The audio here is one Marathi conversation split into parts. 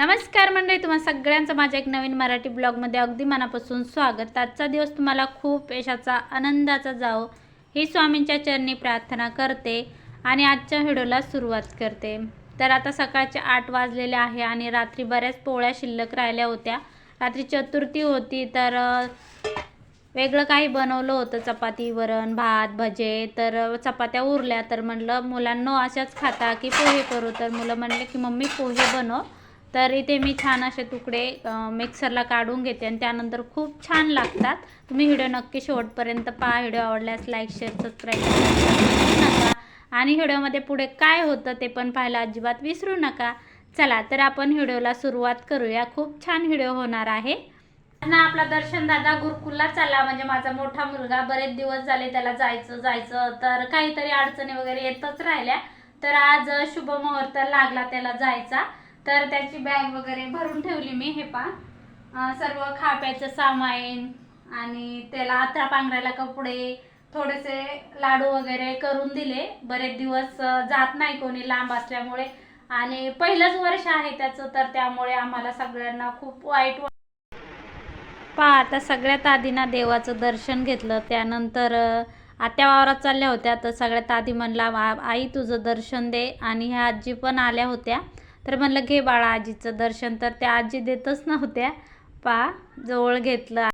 नमस्कार मंडळी तुम्हाला सगळ्यांचं माझ्या एक नवीन मराठी ब्लॉगमध्ये अगदी मनापासून स्वागत. आजचा दिवस तुम्हाला खूप यशाचा आनंदाचा जावो ही स्वामींच्या चरणी प्रार्थना करते आणि आजच्या व्हिडिओला सुरुवात करते. तर आता सकाळचे आठ वाजलेले आहे आणि रात्री बऱ्याच पोळ्या शिल्लक राहिल्या होत्या. रात्री चतुर्थी होती तर वेगळं काही बनवलं होतं. चपाती वरण भात भजे तर चपात्या उरल्या. तर म्हणलं मुलांनो अशाच खाता की पोहे करू. तर मुलं म्हणले की मम्मी पोहे बनव. तर इथे मी छान असे तुकडे मिक्सरला काढून घेते आणि त्यानंतर खूप छान लागतात. तुम्ही व्हिडिओ नक्की शेवटपर्यंत पहा. व्हिडिओ आवडल्यास लाईक शेअर सबस्क्राईब नका. आणि व्हिडिओमध्ये पुढे काय होतं ते पण पाहायला अजिबात विसरू नका. चला तर आपण व्हिडिओला सुरुवात करूया. खूप छान व्हिडिओ होणार आहे. ना आपला दर्शन दादा गुरुकुलला चालला. म्हणजे माझा मोठा मुलगा बरेच दिवस झाले त्याला जायचं जायचं. तर काहीतरी अडचणी वगैरे येतच राहिल्या. तर आज शुभ मुहूर्त लागला त्याला जायचा. तर त्याची बॅग वगैरे भरून ठेवली मी हे पा सर्व खाप्याचं सामान आणि त्याला आत्रा पांघरायला कपडे थोडेसे लाडू वगैरे करून दिले. बरेच दिवस जात नाही कोणी लांब असल्यामुळे. आणि पहिलंच वर्ष आहे त्याचं तर त्यामुळे आम्हाला सगळ्यांना खूप वाईट पहा आता सगळ्यात आधी ना देवाचं दर्शन घेतलं. त्यानंतर आत्या वावरात चालल्या होत्या. तर सगळ्यात आधी म्हणला आई तुझं दर्शन दे. आणि ह्या आजी पण आल्या होत्या. तर म्हणलं घे बाळा आजीचं दर्शन. तर त्या आजी देतच नव्हत्या पा जवळ घेतलं.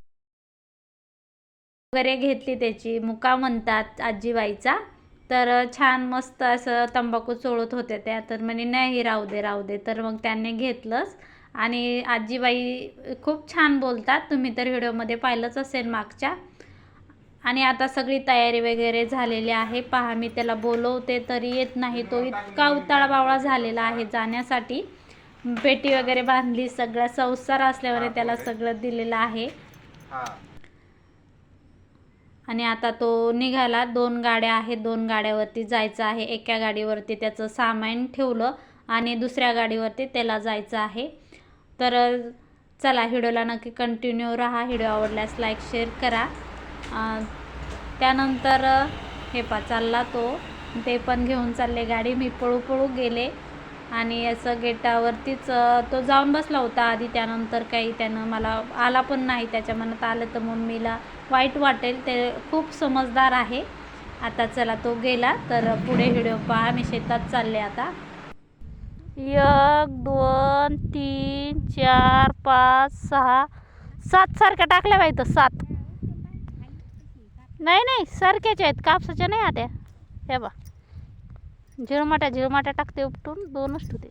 वगैरे घेतली त्याची मुका म्हणतात आजीबाईचा. तर छान मस्त असं तंबाखू चोळत होत्या त्या. तर म्हणे नाही राहू दे राहू दे. तर मग त्यांनी घेतलंच. आणि आजीबाई खूप छान बोलतात. तुम्ही तर व्हिडिओमध्ये पाहिलंच असेल मागच्या. आणि आता सगळी तयारी वगैरे झालेली आहे. पहा मी त्याला बोलवते तरी येत नाही. तो इतका उताळा बावळा झालेला आहे जाण्यासाठी. पेटी वगैरे बांधली सगळं संसार असल्यावर त्याला सगळं दिलेलं आहे. आणि आता तो निघाला. दोन गाड्या आहेत. दोन गाड्यावरती जायचं आहे. एका गाडीवरती त्याचं सामान ठेवलं आणि दुसऱ्या गाडीवरती त्याला जायचं आहे. तर चला व्हिडिओला नक्की कंटिन्यू राहा. व्हिडिओ आवडल्यास लाईक शेअर करा. त्यानंतर हे पा चालला तो. ते पण घेऊन चालले गाडी. मी पळू पळू गेले आणि असं गेटावरतीच तो जाऊन बसला होता आधी. त्यानंतर काही त्यानं मला आला पण नाही. त्याच्या मनात आलं तर मम्मीला वाईट वाटेल. ते खूप समजदार आहे. आता चला तो गेला. तर पुढे व्हिडिओ पहा. मी शेतात चालले आता. एक दोन तीन चार पाच सहा. सात सारख्या टाकल्या पाहिजे सात. नाही नाही सारख्याच्या आहेत कापसाच्या नाही आत्या. हे बा झिळमाट्या झिळमाट्या टाकते उपटून दोनच ठेवते.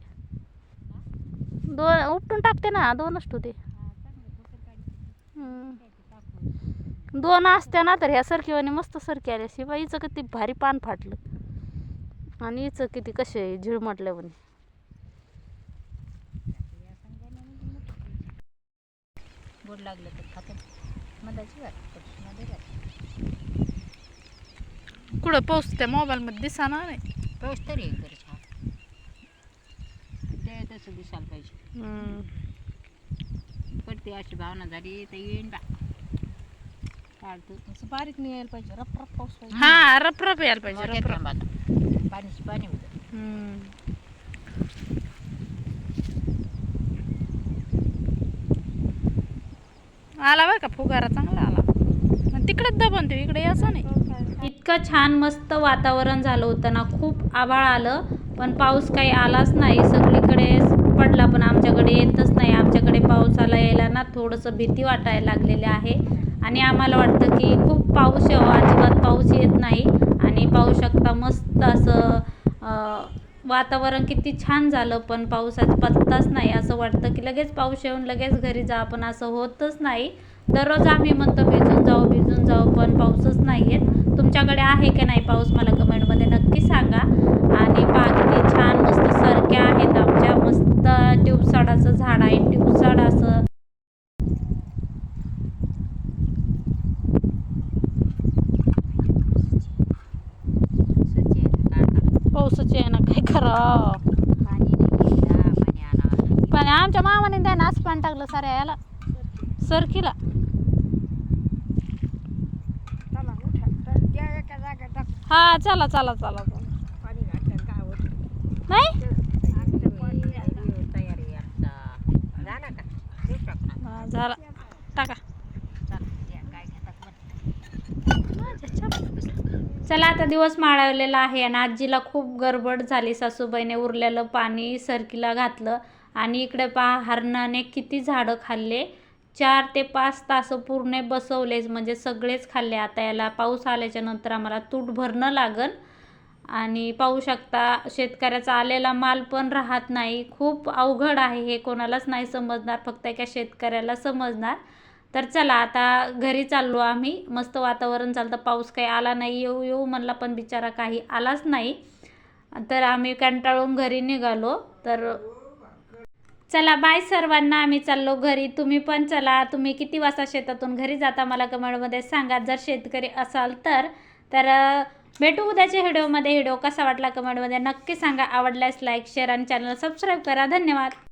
दोन उपटून टाकते ना दोनच ठेवते. दोन असत्या ना तर ह्या सरकीवाने मस्त सरकी आल्या शिवाय. हिचं किती भारी पान फाटलं. आणि हिचं किती कसे आहे म्हणे. गोड लागलं तर खाते. मधाची वाट कुठं पाऊस त्या मोबाईलमध्ये दिसाना नाही पाऊस तरी छान. ते तसं दिसायला पाहिजे. पडते अशी भावना झाली तर येईन बा. काढतो असं बारीक नाही यायला पाहिजे. रप रप पाऊस पाहिजे हा रप रप यायला पाहिजे. मोठ्यात रप रप. पाणी होतं. हम्म. आला बरं का फुगारा चांगला आला. आणि तिकडेच दबन तो इकडे यायचं नाही. इतकं छान मस्त वातावरण झालं होतं ना. खूप आभाळ आलं पण पाऊस काही आलाच नाही. सगळीकडे पडला पण आमच्याकडे येतच नाही. आमच्याकडे पावसाला यायला ना थोडंसं भीती वाटायला लागलेली आहे. आणि आम्हाला वाटतं की खूप पाऊस यावं हो. अजिबात पाऊस येत नाही. आणि पाहू शकता मस्त असं वातावरण किती छान झालं पण पावसाचा पत्ताच नाही. असं वाटतं की लगेच पाऊस येऊन लगेच घरी जा पण असं होतच नाही. दररोज आम्ही म्हणतो भिजून जाऊ भिजून जाऊ पण पाऊसच नाही येत तुमच्याकडे आहे की नाही पाऊस मला कमेंटमध्ये नक्की सांगा. आणि किती छान मस्त सरक्या आहेत आमच्या. मस्त ट्यूबसाडाचं झाड आहे. ट्यूबसाड असं. स्वच्छ आहे ना, काढा. पावसाचे आहे ना काय खरं पाणी आमच्या मामाने त्या नाच पाणी टाकलं साऱ्या याला. सरकीला चला उठा तर त्या एका जागा टाक हा चला चला चला चला. पाणी घातलं काय होत नाही? आमचं पाणी आहे, तयारी आहे आमचा झाला. टाका. चला या काय घेतात बरं. चला आता दिवस माळवलेला आहे आणि आजीला खूप गडबड झाली. सासूबाईने उरलेलं पाणी सरकीला घातलं. आणि इकडे पहा हरणाने किती झाडं खाल्ले. चार ते पाच तास पूर्ण बसवलेच म्हणजे सगळेच खाल्ले. आता याला पाऊस आल्याच्यानंतर आम्हाला तूट भरणं लागन. आणि पाहू शकता शेतकऱ्याचा आलेला माल पण राहत नाही. खूप अवघड आहे हे कोणालाच नाही समजणार फक्त एका शेतकऱ्याला समजणार. तर चला आता घरी चाललो आम्ही. मस्त वातावरण चालतं. पाऊस काही आला नाही येऊ येऊ म्हणला पण बिचारा काही आलाच नाही. तर आम्ही कंटाळून घरी निघालो. तर चला बाय सर्वांना. आम्ही चाललो घरी. तुम्ही पण चला. तुम्ही किती वाजता शेतातून घरी जाता मला कमेंटमध्ये सांगा. जर शेतकरी असाल तर तर भेटू उद्याच्या व्हिडिओमध्ये. व्हिडिओ कसा वाटला कमेंटमध्ये नक्की सांगा. आवडल्यास लाईक शेअर आणि चॅनल सबस्क्राईब करा. धन्यवाद.